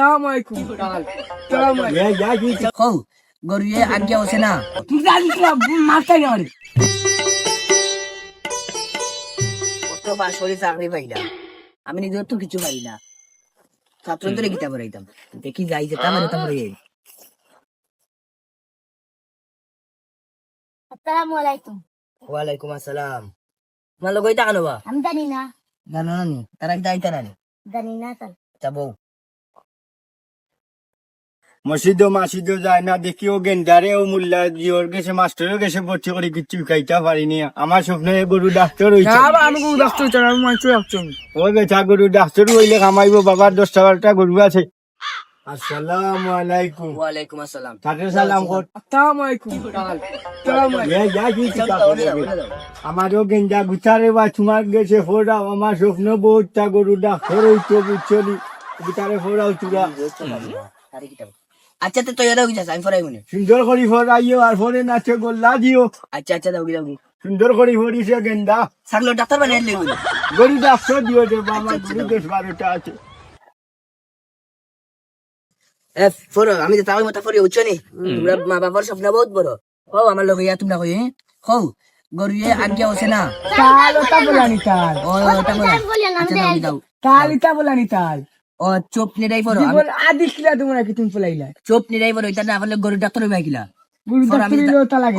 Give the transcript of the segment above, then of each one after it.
আসসালামু আলাইকুম আসসালামু আলাইকুম কও গরুয়ে আজ্ঞা হচ্ছে না তুমি জানিস না? মারতে গেলে কতবার শরীর চাকরি পাইলাম আমি নিজের তো কিছু পারি না। ছাত্রদের গীতা পড়াইতাম দেখি যাই যেতাম আর তারপরে আসসালামু আলাইকুম ওয়ালাইকুম আসসালাম। তোমার লোক ওইটা কেন বা আমি জানি না। জানো না? নি তারা কি যাইতা না জানি না তার যাব। মসজিদও মাসিদও যায় না দেখিও গেন্দারে ও মুল্লা জিওর গেছে মাস্টারও গেছে ভর্তি করে কিচ্ছু খাইতে পারিনি আমার স্বপ্নে গরু ডাক্তার হইছে। না আমি কোনো ডাক্তার আমি ওই বেচা গরু ডাক্তার হইলে কামাইবো বাবার দশটা বারোটা গরু আছে। আসসালামু আলাইকুম। আসসালাম। তাতে সালাম কর। আসসালামু আলাইকুম আসসালামু আলাইকুম এ যা কি চিন্তা করবে? আমারও গেঞ্জা গুছারে বা তোমার গেছে আমার স্বপ্ন বহুতটা গরু ডাক্তার হইতো বুঝছনি গুছারে ফোরাও চূড়া আচ্ছা তো তৈরি হয়ে গেছে আমি ফরাই মনে সুন্দর করে ফোরাইও আর ফোরে নাচে গোল্লা দিও। আচ্ছা আচ্ছা দাও দাও। সুন্দর করে ফরিছে গেন্দা। সাগলো ডাক্তার বানিয়ে লেগে গরু ডাক্তার দিও দেবো আমার গরু দশ বারোটা আছে। এ ফরো আমি তো তাওই মতো ফরি নি তোমরা মা বাবার স্বপ্ন বহুত বড়। হও আমার লগে ইয়া তোমরা কই হও গরুয়ে আজ্ঞা হচ্ছে না। তাল ওটা বলানি তাল। ও ওটা বলো। বললেন আমি আচ্ছা তাল বলানি তাল। ও চোপ নিরাই ফরো জীবন আদি খিলা তোমরা কি তুমি চোপ নিরাই ফরো এটা না বলে গরু ডাক্তার হইবা কিলা গুরু ডাক্তার লাগে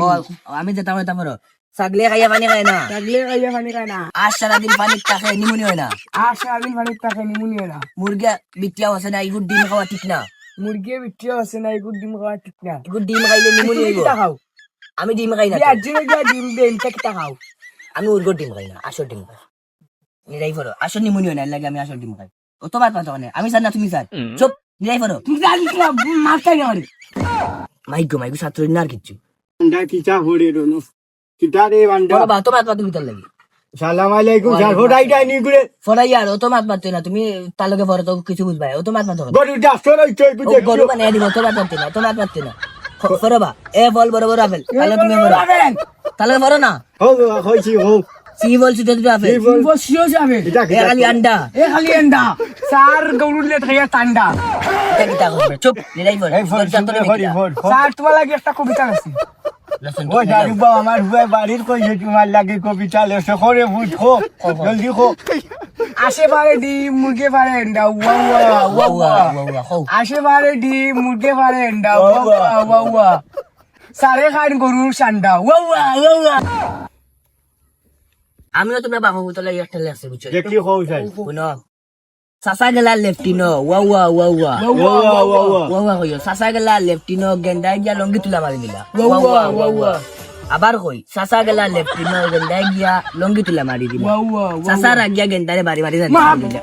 আমি যেতাম এটা ফরো সাগলে খাইয়া পানি খায় না। লাগলে আইয়া পানি খায় না। আজ সারাদিন পানি থাকে নিমুনি হয় না। আর সারাদিন পানি টাকা নিমুনিয়া না। মুরগা বিটিয়া আছে না এগুলো ডিম খাওয়া ঠিক না। মুরগি বিটিও আছে না এগুলো ডিম খাওয়া ঠিক না। এগুলো ডিম খাইলে নিমুনি হইব খাও? আমি ডিম খাই না বিয়ার জিনে গিয়া ডিম দে ইনটা কিটা খাও? আমি উর্গোর ডিম খাই না আসর ডিম খাই। নিরাই আসর নিমুনি হয় না লাগে আমি আসর ডিম খাই। তোমার কথা মানে আমি জানি না তুমি স্যার চুপ নিয়ে পড়ো তুমি মাস্টার না আমারে মাইকো মাইকো ছাত্র না মানে। আর কিচ্ছু। আন্ডা কি চা হড়ে রনো কিটা রে আন্ডা বাবা তোমার কথা তুমি তার লাগি? সালাম আলাইকুম স্যার ফোড়াই যাই নি গুড়ে ফোড়াই আর ও তো মাত মারতে না তুমি তালুকে পরে তো কিছু বুঝবাই ও তো মাত না গরু ডাস্টর হই চই বুঝে গরু মানে দিব তো মাত মারতে না তো মাত মারতে না ফোড়বা এ বল বড় বড় আপেল তাহলে তুমি ফোড়া তাহলে ফোড়ো না। হো হইছি হো। সি বলছি তো তুমি আপেল বসিও যাবে এ খালি আন্ডা এ খালি এন্ডা সার গৌরুলে থাকে টান্ডা এটা কি চুপ নিরাই তোমার লাগে একটা কবিতা আছে লসন ও জারু বা আমার হুয়ে বাড়ির কইছে তোমার লাগে কবিতা লেছে করে বুঝ খো জলদি খো আসে পারে ডিম মুরগে পারে এন্ডা ওয়া ওয়া ওয়া ওয়া আসে ডিম মুরগে পারে এন্ডা ওয়া ওয়া ওয়া ওয়া সারে খান গরুর সান্ডা ওয়া ওয়া আমিও তোমরা বাবা বুতলে একটা লেখছে বুঝছ দেখি খো যাই শুনো সাসা গেলা লেফটিনো ওয়া ওয়া ওয়া ওয়া ওয়া ওয়া ওয়া ওয়া ওয়া কইও সাসা গেলা লেফটিনো গেন্ডাই গিয়া লঙ্গি তুলা মারি দিলা ওয়া ওয়া ওয়া ওয়া আবার কই সাসা গেলা লেফটিনো গেন্ডাই গিয়া লঙ্গি তুলা মারি দিলা ওয়া ওয়া ওয়া সাসা রাগিয়া গেন্ডারে বাড়ি বাড়ি জানি দিলা